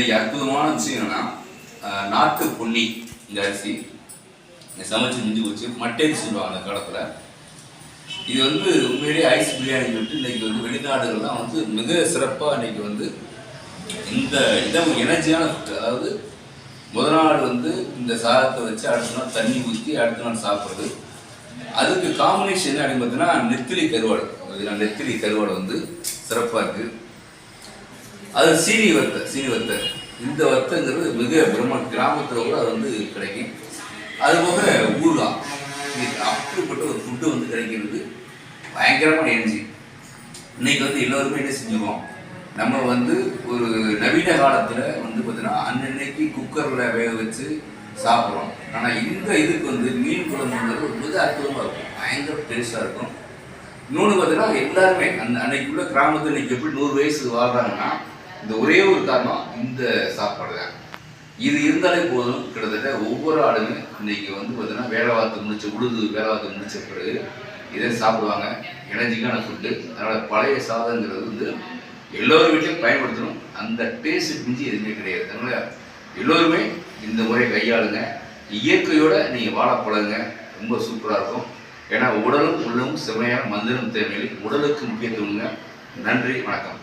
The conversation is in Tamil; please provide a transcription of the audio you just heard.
இன்னைக்கு அற்புதமான விஷயம் என்னன்னா நாட்டு பொன்னி இந்த அரிசி. சமைச்சு மிஞ்சி போச்சு. மட்டேன்னு சொல்லுவாங்க அந்த காலத்தில். இது வந்து உண்மையிலேயே ஐஸ் பிரியாணி சொல்லிட்டு இன்னைக்கு வந்து வெளிநாடுகள்லாம் வந்து மிக சிறப்பாக இன்னைக்கு வந்து இந்த இடம் எனர்ஜியான ஃபுட் அதாவது முதல் நாள் வந்து இந்த சாதத்தை வச்சு அடுத்த நாள் தண்ணி ஊற்றி அடுத்த நாள் சாப்பிட்றது. அதுக்கு காம்பினேஷன் என்ன அப்படின்னு பார்த்தீங்கன்னா நெத்திலி கருவாடு. நெத்திலி கருவாடு வந்து சிறப்பாக இருக்குது அது சீனி வத்தை சீனி வத்தை இந்த வத்தைங்கிறது மிக பிரம்ம கிராமத்தில் கூட அது வந்து கிடைக்கும். அதுபோக ஊறுகாய் அப்படிப்பட்ட ஒரு ஃபுட்டு வந்து கிடைக்கிறது பயங்கரமான எனர்ஜி இன்னைக்கு வந்து எல்லோருமே என்ன செஞ்சுருவோம் நம்ம வந்து ஒரு நவீன காலத்தில் வந்து பார்த்தீங்கன்னா அன்னன்னைக்கு குக்கரில் வேக வச்சு சாப்பிட்றோம். ஆனால் இந்த இதுக்கு வந்து மீன் குழம்புங்கிறது ஒரு மிக அற்புதமாக இருக்கும். பயங்கர டேஸ்ட்டாக இருக்கும். இன்னொன்று பார்த்தீங்கன்னா எல்லாருமே அந்த அன்னைக்குள்ள கிராமத்தில் இன்னைக்கு எப்படி நூறு வயசு வாழ்றாங்கன்னா இந்த ஒரே ஒரு காரணம் இந்த சாப்பாடு தான். இது இருந்தாலே போதும். கிட்டத்தட்ட ஒவ்வொரு ஆளுமே இன்னைக்கு வந்து பார்த்தீங்கன்னா வேலை வார்த்தை முடிச்ச உழுது வேலை வார்த்தை முடிச்ச பிறகு இதை சாப்பிடுவாங்க. எனர்ஜிக்கான ஃபுட்டு அதனால் பழைய சாதங்கிறது வந்து எல்லோரும் வீட்லையும் பயன்படுத்தணும். அந்த டேஸ்ட் மிஞ்சி எதுவுமே கிடையாது. அதனால் எல்லோருமே இந்த முறை கையாளுங்க. இயற்கையோட நீங்கள் வாழ பழகுங்க. ரொம்ப சூப்பராக இருக்கும். ஏன்னா உடலும் உள்ளும் செம்மையான மந்திரம் தேவையில்லை. உடலுக்கு முக்கியத்துவங்க நன்றி வணக்கம்.